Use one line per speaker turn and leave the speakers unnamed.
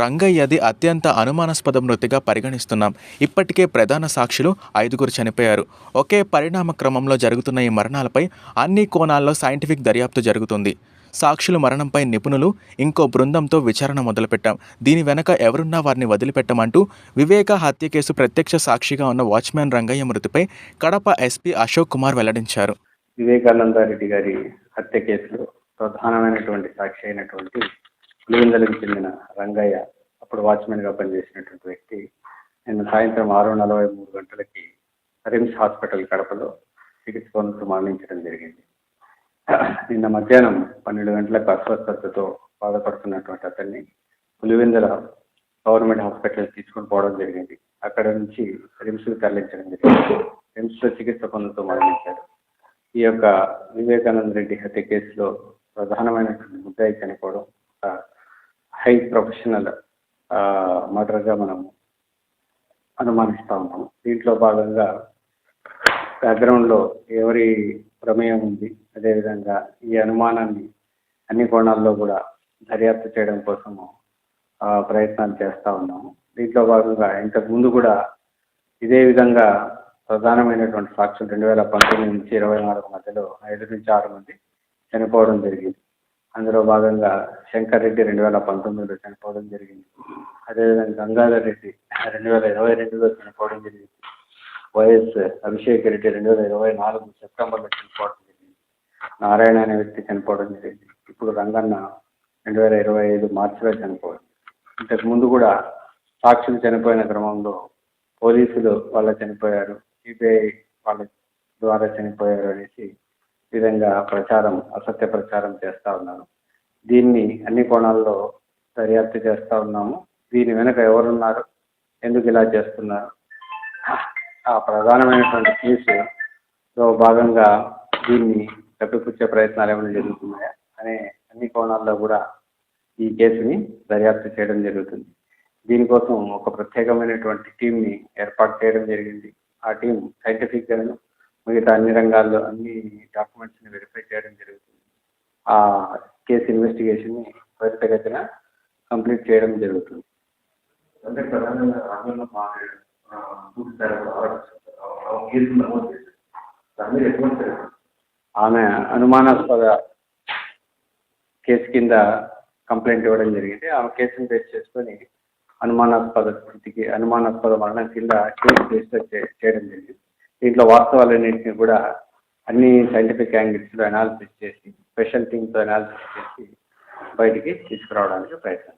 రంగయ్యది అత్యంత అనుమానాస్పద మృతిగా పరిగణిస్తున్నాం. ఇప్పటికే ప్రధాన సాక్షులు ఐదుగురు చనిపోయారు. ఒకే పరిణామ క్రమంలో జరుగుతున్న ఈ మరణాలపై అన్ని కోణాల్లో సైంటిఫిక్ దర్యాప్తు జరుగుతుంది. సాక్షుల మరణంపై నిపుణులు ఇంకో బృందంతో విచారణ మొదలుపెట్టాం. దీని వెనక ఎవరున్నా వారిని వదిలిపెట్టమంటూ వివేక హత్య కేసు ప్రత్యక్ష సాక్షిగా ఉన్న వాచ్మ్యాన్ రంగయ్య మృతిపై కడప ఎస్పీ అశోక్ కుమార్ వెల్లడించారు.
వివేకానందారెడ్డి గారి హత్య కేసులో ప్రధానమైనటువంటి సాక్షి అయినటువంటి పులివెందులకు చెందిన రంగయ్య అప్పుడు వాచ్మెన్గా పనిచేసినటువంటి వ్యక్తి నిన్న సాయంత్రం ఆరు నలభై మూడు గంటలకి రిమ్స్ హాస్పిటల్ కడపలో చికిత్స పొందుతూ మరణించడం జరిగింది. నిన్న మధ్యాహ్నం పన్నెండు గంటలకు అస్వస్థతతో బాధపడుతున్నటువంటి అతన్ని పులివెందుల గవర్నమెంట్ హాస్పిటల్ తీసుకొని పోవడం జరిగింది. అక్కడ నుంచి రిమ్స్కి తరలించడం జరిగింది. రిమ్స్లో చికిత్స పొందుతూ మరణించారు. ఈ యొక్క వివేకానంద రెడ్డి హత్య కేసులో ప్రధానమైనటువంటి ముద్దాయి చనిపోవడం హై ప్రొఫెషనల్ మర్డర్గా మనం అనుమానిస్తూ ఉన్నాము దీంట్లో భాగంగా బ్యాక్గ్రౌండ్లో ఎవరి ప్రమేయం ఉంది అదేవిధంగా ఈ అనుమానాన్ని అన్ని కోణాల్లో కూడా దర్యాప్తు చేయడం కోసము ప్రయత్నాలు చేస్తూ ఉన్నాము. దీంట్లో భాగంగా ఇంతకు ముందు కూడా ఇదే విధంగా ప్రధానమైనటువంటి సాక్షులు రెండు వేల పంతొమ్మిది నుంచి ఇరవై నాలుగు మధ్యలో ఐదు నుంచి ఆరు మంది చనిపోవడం జరిగింది. అందులో భాగంగా శంకర్ రెడ్డి రెండు వేల పంతొమ్మిదిలో చనిపోవడం జరిగింది. అదేవిధంగా గంగాధర్ రెడ్డి రెండు వేల ఇరవై రెండులో చనిపోవడం జరిగింది. వైఎస్ అభిషేక్ రెడ్డి రెండు వేల ఇరవై నాలుగు సెప్టెంబర్లో చనిపోవడం జరిగింది. నారాయణ అనే వ్యక్తి చనిపోవడం జరిగింది. ఇప్పుడు రంగన్న రెండు వేల ఇరవై ఐదు మార్చిలో చనిపోవడం. ఇంతకు ముందు కూడా సాక్షులు చనిపోయిన క్రమంలో పోలీసులు వాళ్ళ చనిపోయారు. సిబిఐ వాళ్ళ ద్వారా చనిపోయారు అనేసి విధంగా ప్రచారం అసత్య ప్రచారం చేస్తూ ఉన్నారు దీన్ని అన్ని కోణాల్లో దర్యాప్తు చేస్తూ ఉన్నాము. దీని వెనుక ఎవరున్నారు? ఎందుకు ఇలా చేస్తున్నారు? ఆ ప్రధానమైనటువంటి కేసులో భాగంగా దీన్ని తప్పిపుచ్చే ప్రయత్నాలు ఏమైనా జరుగుతున్నాయా? అనే అన్ని కోణాల్లో కూడా ఈ కేసుని దర్యాప్తు చేయడం జరుగుతుంది. దీనికోసం ఒక ప్రత్యేకమైనటువంటి టీంని ఏర్పాటు చేయడం జరిగింది. ఆ టీం సైంటిఫిక్గాను మిగతా అన్ని రంగాల్లో అన్ని డాక్యుమెంట్స్ని వెరిఫై చేయడం జరుగుతుంది. ఆ కేసు ఇన్వెస్టిగేషన్ని త్వరితగతిన కంప్లీట్ చేయడం జరుగుతుంది.
అంటే ప్రధానంగా
ఆమె అనుమానాస్పద కేసు కింద కంప్లైంట్ ఇవ్వడం జరిగింది. ఆమె కేసును బేస్ చేసుకొని అనుమానాస్పద స్థితికి అనుమానాస్పద మరణం కింద కేసు రిజిస్టర్ చేయడం జరిగింది. దీంట్లో వాస్తవాలన్నింటినీ కూడా అన్ని సైంటిఫిక్ యాంగిల్స్లో అనాలిసిస్ చేసి స్పెషల్ టీమ్తో అనాలిసిస్ చేసి బయటికి తీసుకురావడానికి ప్రయత్నం